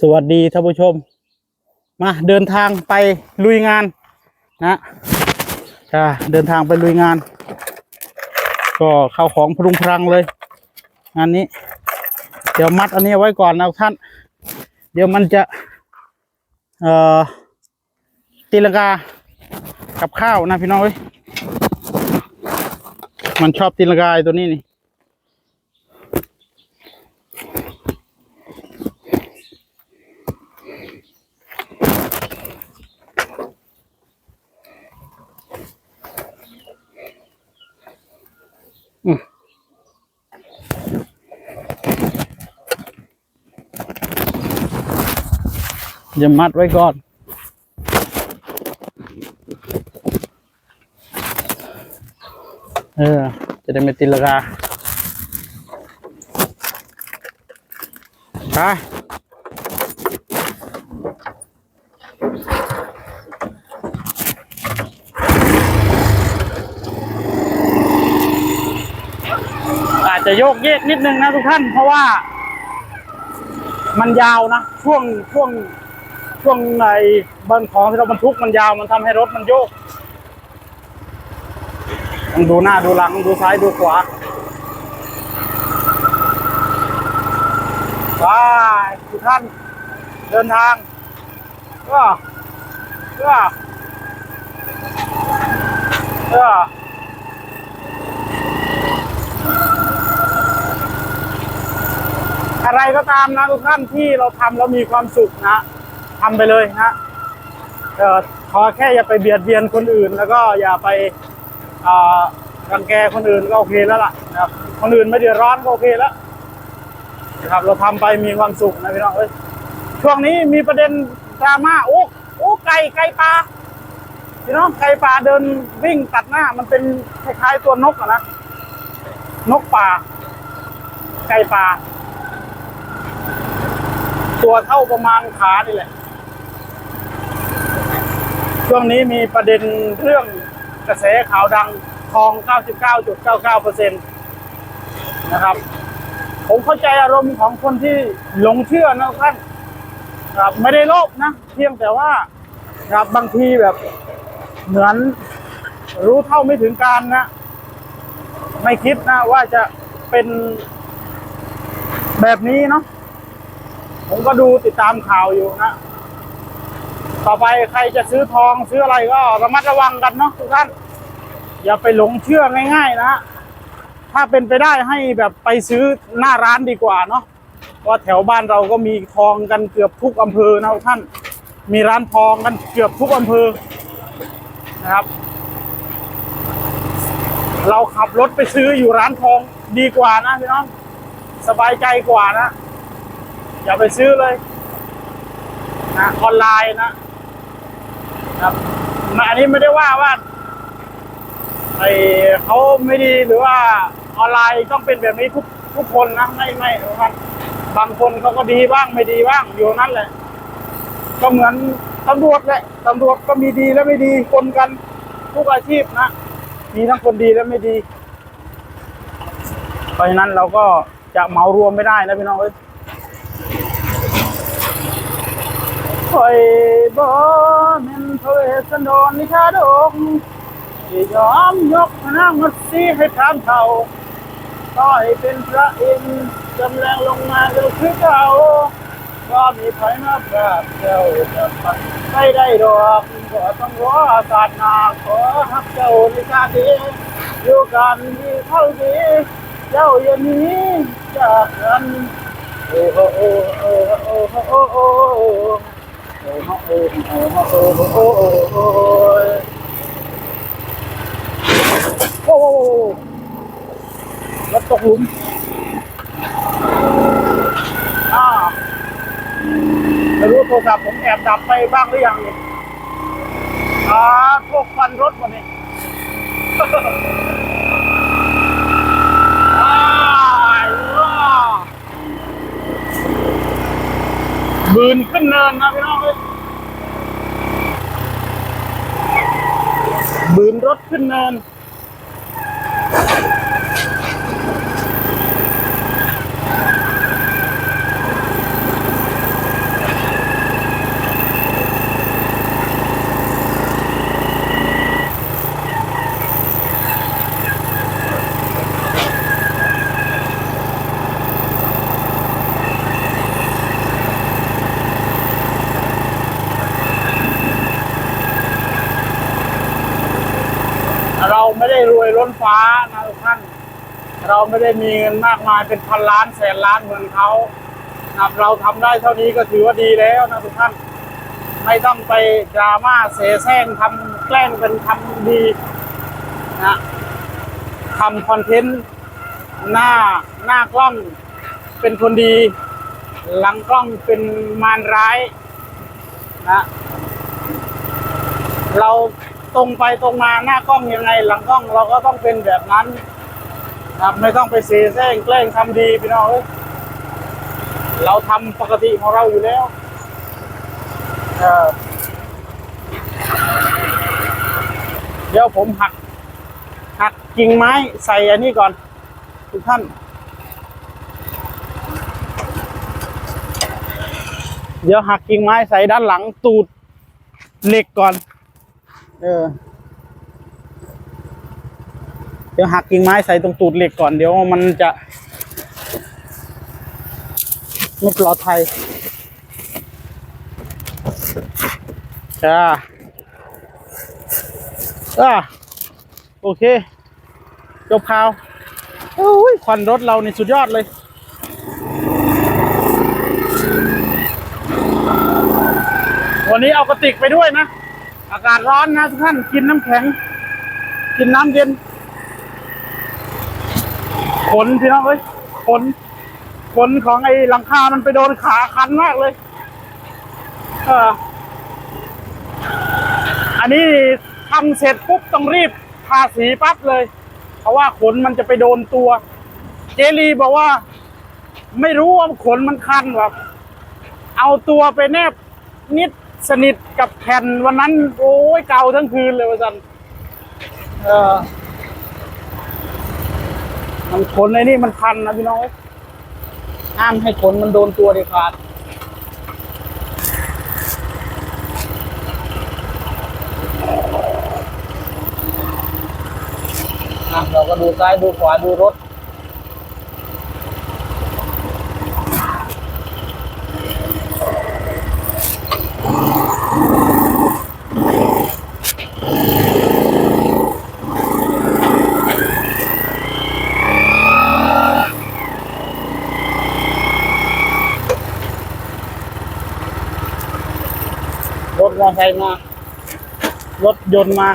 สวัสดีท่านผู้ชม มาเดินทางไปลุยงานนะค่ะเดินทางไปลุยงาน ก็เข้าของพรุงพรังเลย งานนี้ เดี๋ยวมัดอันนี้ไว้ก่อนนะท่าน เดี๋ยวมันจะ เอ่อตีลังกากับข้าวนะพี่น้องเอ้ยมันชอบตีลังกาตัวนี้นี่ อย่ามัดไว้ก่อน เออ จะได้ไม่ติดรากาไปอาจจะโยกเยกนิดนึงนะทุกท่าน เพราะว่า มันยาวนะ ช่วงช่วง ช่วงในบรนของที่เราบรรทุกมันยาวมันทำให้รถมันโยกต้องดูหน้าดูหลังดูซ้ายดูขวาว้าทุกท่านเดินทางก็ก็ก็อะไรก็ตามนะทุกท่านที่เราทำเรามีความสุขนะ ทำไปเลยนะขอแค่อย่าไปเบียดเบียนคนอื่น แล้วก็อย่าไปรังแกคนอื่นก็โอเคแล้วล่ะนะคนอื่นไม่เดือดร้อนก็โอเคแล้วนะครับเราทำไปมีความสุขนะพี่น้องเอ้ยช่วงนี้มีประเด็นดราม่าโอ้โอ้ไก่ไก่ปลาพี่น้องไก่ปลาเดินวิ่งตัดหน้า มันเป็นคล้ายๆตัวนกอะนะนกป่า ไก่ปลาตัวเท่าประมาณขานี่แหละ ช่วงนี้มีประเด็นเรื่องกระแสข่าวดังทอง 99.99%นะครับ ผมเข้าใจอารมณ์ของคนที่หลงเชื่อนะท่านครับไม่ได้โลภนะ เพียงแต่ว่าครับบางทีแบบเหมือนรู้เท่าไม่ถึงการนะ ไม่คิดนะว่าจะเป็นแบบนี้เนาะผมก็ดูติดตามข่าวอยู่นะ ต่อไปใครจะซื้อทองซื้ออะไรก็ระมัดระวังกันเนาะทุกท่าน อย่าไปหลงเชื่อง่าย ๆ นะถ้าเป็นไปได้ให้แบบไปซื้อหน้าร้านดีกว่าเนาะว่าแถวบ้านเราก็มีทองกันเกือบทุกอำเภอนะท่าน มีร้านทองกันเกือบทุกอำเภอนะครับ เราขับรถไปซื้ออยู่ร้านทองดีกว่านะพี่น้องสบายใจกว่านะ อย่าไปซื้อเลยนะออนไลน์นะ นะครับอันนี้ไม่ได้ว่าว่าไอเขาไม่ดีหรือว่าออนไลน์ต้องเป็นแบบนี้ทุกทุกคนนะไม่ไม่ครับบางคนเขาก็ดีบ้างไม่ดีบ้างอยู่นั่นแหละ ก็เหมือนตำรวจแหละตำรวจก็มีดีและไม่ดีคนกันทุกอาชีพนะมีทั้งคนดีและไม่ดี เพราะฉะนั้นเราก็จะเหมารวมไม่ได้นะพี่น้องเอ้ยคอยบ่แม่น ระเวสสันโดรนิชาดงกยอมยกพระนางมัตสีให้ถามเท่าก็ให้เป็นพระอินทร์กำแรงลงมาเร็วคือเก่าก็มีภัยมาแบบเจ้าจะไปไม่ได้ดอกก็ต้องรอศาสนาขอฮักเจ้าในชาติอยู่กันดีเท่าดีเจ้าอย่างนี้จากกันโอ้โอ้โอ้โอ้โอ้ โอ้โหรถตกหลุมอ่าไม่รู้โทรศัพท์ผมแอบดับไปบ้างหรือยังอ่าพวกฟันรถหมดเนี่ย บืนขึ้นเนินนะพี่น้องเอ้ยบืนรถขึ้นเนิน อ เราไม่ได้มีเงินมากมายเป็นพันล้านแสนล้านเหมือนเขานะเราทำได้เท่านี้ก็ถือว่าดีแล้วนะทุกท่าน ไม่ต้องไปดราม่าเสแสร้งทำแกล้งเป็นทำดีนะทำคอนเทนต์หน้าหน้ากล้องเป็นคนดี หลังกล้องเป็นมารร้ายนะเราตรงไปตรงมาหน้ากล้องยังไง หลังกล้องเราก็ต้องเป็นแบบนั้น ครับไม่ต้องไปเสแสร้งแกล้งทำดีพี่น้องเราทำปกติของเราอยู่แล้วเเดี๋ยวผมหัก หักกิ่งไม้ใส่อันนี้ก่อน ทุกท่าน เดี๋ยวหักกิ่งไม้ใส่ด้านหลังตูดเหล็กก่อน เออ เดี๋ยวหักกิ่งไม้ใส่ตรงตูดเหล็กก่อนเดี๋ยวมันจะไม่ปลอดภัยจ้าอ่าโอเคจบข่าวโอ้ยควันรถเรานี่สุดยอดเลยวันนี้เอากระติกไปด้วยนะ อากาศร้อนนะทุกท่าน กินน้ำแข็ง กินน้ำเย็น ขนพี่น้องเอ้ยขนขนของไอ้หลังคา มันไปโดนขาคันมากเลยเอออันนี้ทำเสร็จปุ๊บต้องรีบทาสีปั๊บเลย เพราะว่าขนมันจะไปโดนตัว เจลีบอกว่า ไม่รู้ว่าขนมันคันแบบเอาตัวไปแนบนิดสนิทกับแผ่นวันนั้น โอ้ยเกาทั้งคืนเลยว่าสันเออ มันขนในนี่มันพันนะพี่น้องห้ามให้ขนมันโดนตัวเด็ดขาดอะเราก็ดูซ้ายดูขวาดูรถ รถมอเตอร์ ไซค์มา รถยนต์มา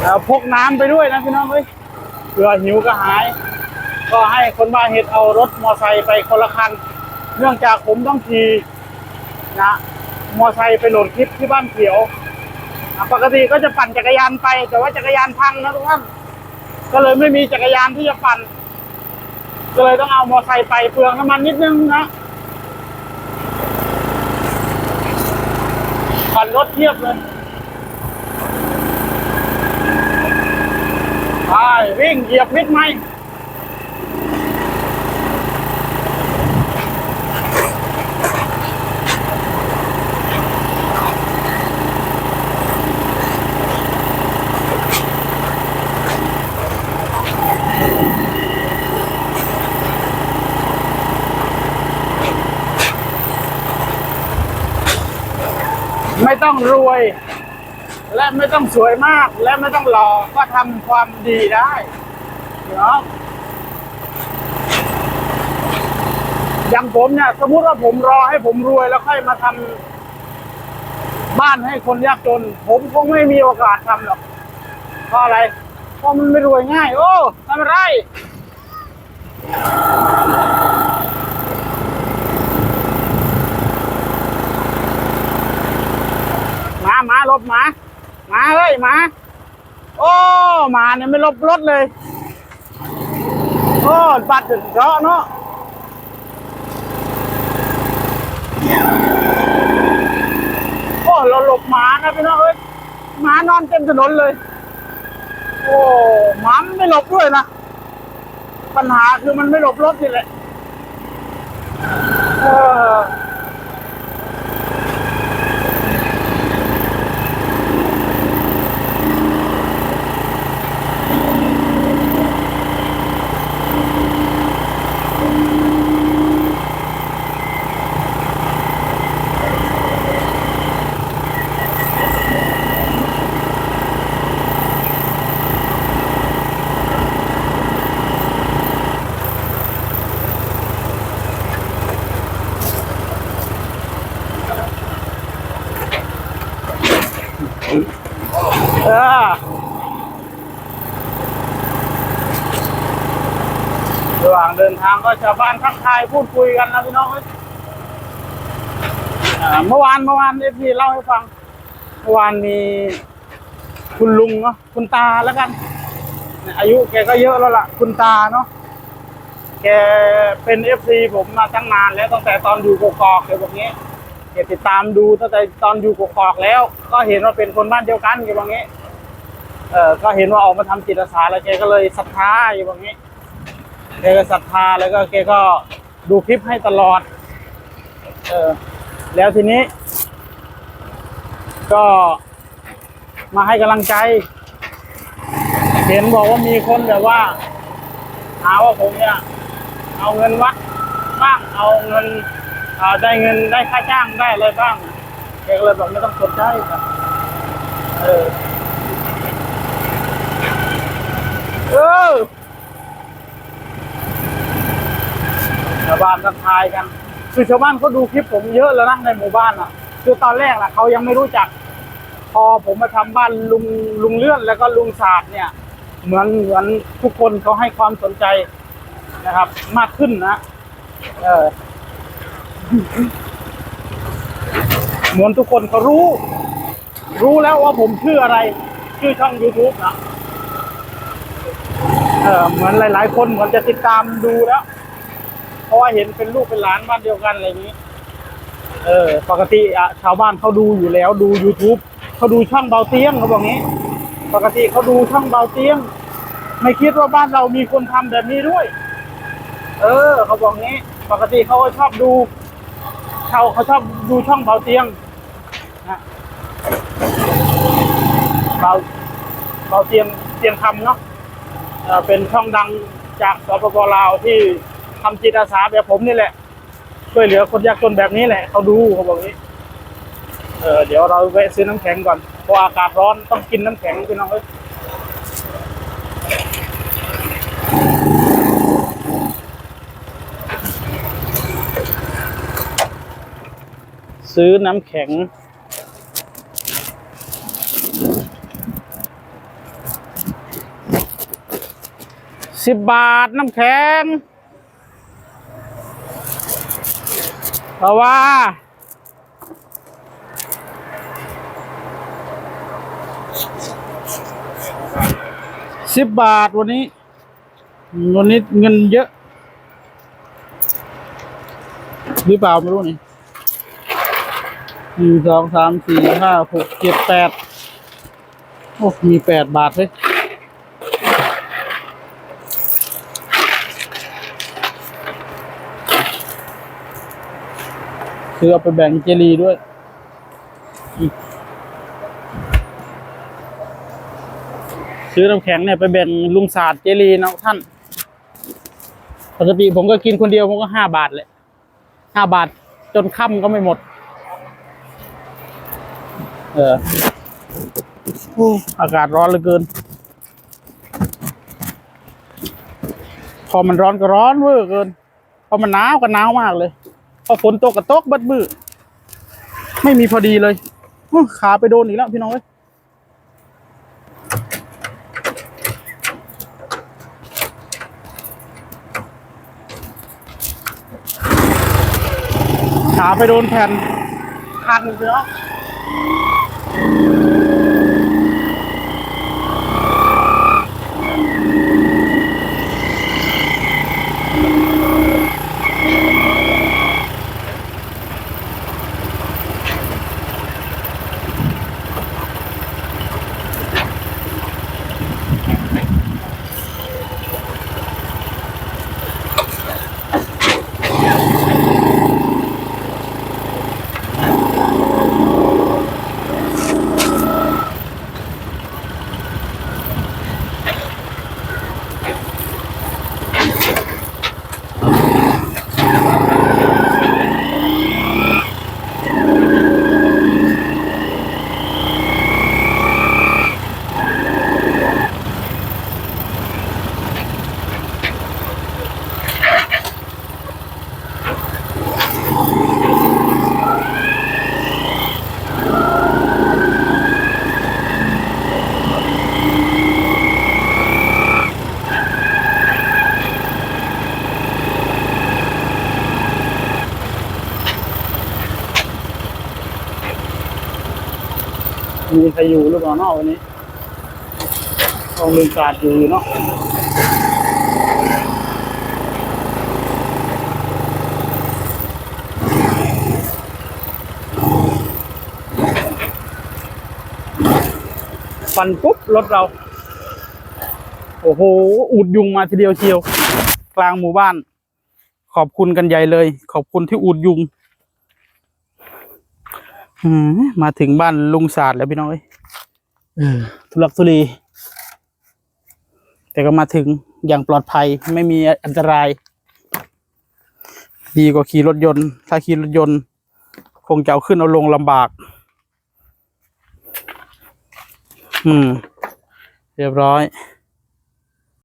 เอาพกน้ำไปด้วยนะพี่น้องเฮ้ยเผื่อหิวก็หาย ก็ให้คนบ้านเห็ดเอารถมอไซค์ไปคนละคัน เนื่องจากผมต้องขี่นะ มอไซค์ไปโหลดคลิปที่บ้านเขียว ปกติก็จะปั่นจักรยานไป แต่ว่าจักรยานพังนะทุกท่านก็เลยไม่มีจักรยานที่จะปั่น ก็เลยต้องเอามอไซค์ไปเปลืองน้ำมันนิดนึงนะปั่นรถเทียบเลยไปวิ่งเหยียบพิษไหม ไม่ต้องรวย และไม่ต้องสวยมาก และไม่ต้องหล่อก็ทำความดีได้เนาะอย่างผมเนี่ยสมมุติว่าผมรอให้ผมรวยแล้วค่อยมาทำบ้านให้คนยากจน ผมคงไม่มีโอกาสทำหรอกเพราะอะไรเพราะมันไม่รวยง่าย โอ้ทำอะไร หมาหลบหมาหมาเฮ้ยหมาโอ้หมาเนี่ยไม่หลบรถเลยโอ้ปัดถึงเจาะเนาะโอ้เราหลบหมานะพี่น้องเอ้ยหมานอนเต็มถนนเลย โอ้หมาไม่หลบด้วยนะปัญหาคือมันไม่หลบรถนี่แหละเอออระหว่างเดินทางก็ ชาวบ้านทักทายพูดคุยกันนะพี่น้องเมื่อวานเมื่อวานเอฟซีเล่าให้ฟัง เมื่อวานมีคุณลุงเนาะคุณตาแล้วกัน อายุแกก็เยอะแล้วล่ะ คุณตาเนาะแกเป็นเอฟซีผมมาตั้งนานแล้วตั้งแต่ตอนอยู่กกอกเลยแบบนี้แกติดตามดูตั้งแต่ตอนอยู่กกอกแล้ว ก็เห็นว่าเป็นคนบ้านเดียวกันอยู่แบบนี้เออก็เห็นว่าออกมาทำจิตอาสาแล้วแกก็เลยศรัทธาอยู่แบบนี้ แกก็ศรัทธาแล้วก็แกก็ดูคลิปให้ตลอด เออ แล้วทีนี้ ก็มาให้กำลังใจ เห็นบอกว่ามีคนแบบว่า หาว่าผมเนี่ย เอาเงินวัดบ้าง เอาเงินอ่าได้เงินได้ค่าจ้างได้อะไรบ้างแกก็เลยบอกไม่ต้องสนใจครับเออเออาวบ้านทักทายกันคือชาวบ้านเขาดูคลิปผมเยอะแล้วนะในหมู่บ้านอะ คือตอนแรกน่ะเขายังไม่รู้จัก พอผมมาทำบ้านลุงลุงเลื่อนแล้วก็ลุงศาสตร์เนี่ย เหมือนเหมือนทุกคนเขาให้ความสนใจนะครับ มากขึ้นนะเออเหมือนทุกคนเขารู้ รู้แล้วว่าผมชื่ออะไร ชื่อช่อง YouTube นะเออเหมือนหลาย ๆ คนเหมือนจะติดตามดูแล้ว ราะว่าเห็นเป็นลูกเป็นหลานบ้านเดียวกันอะไรอย่างนี้ เออ ปกติอะชาวบ้านเขาดูอยู่แล้วดู YouTube เขาดูช่องเบาเตียงเขาบอกงี้ ปกติเขาดูช่องเบาเตียง ไม่คิดว่าบ้านเรามีคนทำแบบนี้ด้วย เออ เขาบอกงี้ ปกติเขาก็ชอบดูเขาเขาชอบดูช่องเบาเตียงนะเบาเบาเตียงเตียงคำเนาะเเป็นช่องดังจากสปปลาวที่ ทำจิตอาสาแบบผมนี่แหละ ช่วยเหลือคนยากจนแบบนี้แหละเขาดูเขาบอกงี้ เออเดี๋ยวเราแวะซื้อน้ำแข็งก่อนเพราะอากาศร้อนต้องกินน้ำแข็งพี่น้องเอ้ยซื้อน้ำแข็ง สิบบาทน้ำแข็ง เพราะว่าสิบบาทวันนี้ วันนี้เงินเยอะ หรือเปล่าไม่รู้นี่หนึ่งสองสามสี่ห้าหกเจ็ดแปดโอ้มีแปดบาทเลย คือเอาไปแบ่งเจลีด้วยซื้อน้ำแข็งเนี่ยไปแบ่งลุงศาสตร์เจลีนะท่าน ปกติผมก็กินคนเดียวผมก็ห้าบาทเลยห้าบาทจนค่ำก็ไม่หมด เออโอ้อากาศร้อนเหลือเกิน พอมันร้อนก็ร้อนเวอร์เกิน พอมันหนาวก็หนาวมากเลย พอฝนตกก็ตกบัดมือไม่มีพอดีเลยขาไปโดนอีกแล้วพี่น้องเอ้ยขาไปโดนแผ่นคันเลยเนาะ มีใครอยู่หรือเปล่าเนาะวันนี้กองลืมการอยู่เนาะฟันปุ๊บรถเรา โอ้โห อุดยุงมาทีเดียวเชียว กลางหมู่บ้าน ขอบคุณกันใหญ่เลย ขอบคุณที่อุดยุง มมาถึงบ้านลุงศาสตร์แล้วพี่น้อยเออทุลักทุเลแต่ก็มาถึงอย่างปลอดภัยไม่มีอันตราย ดีกว่าขี่รถยนต์ ถ้าขี่รถยนต์ คงจะเอาขึ้นเอาลงลำบาก อืม เรียบร้อย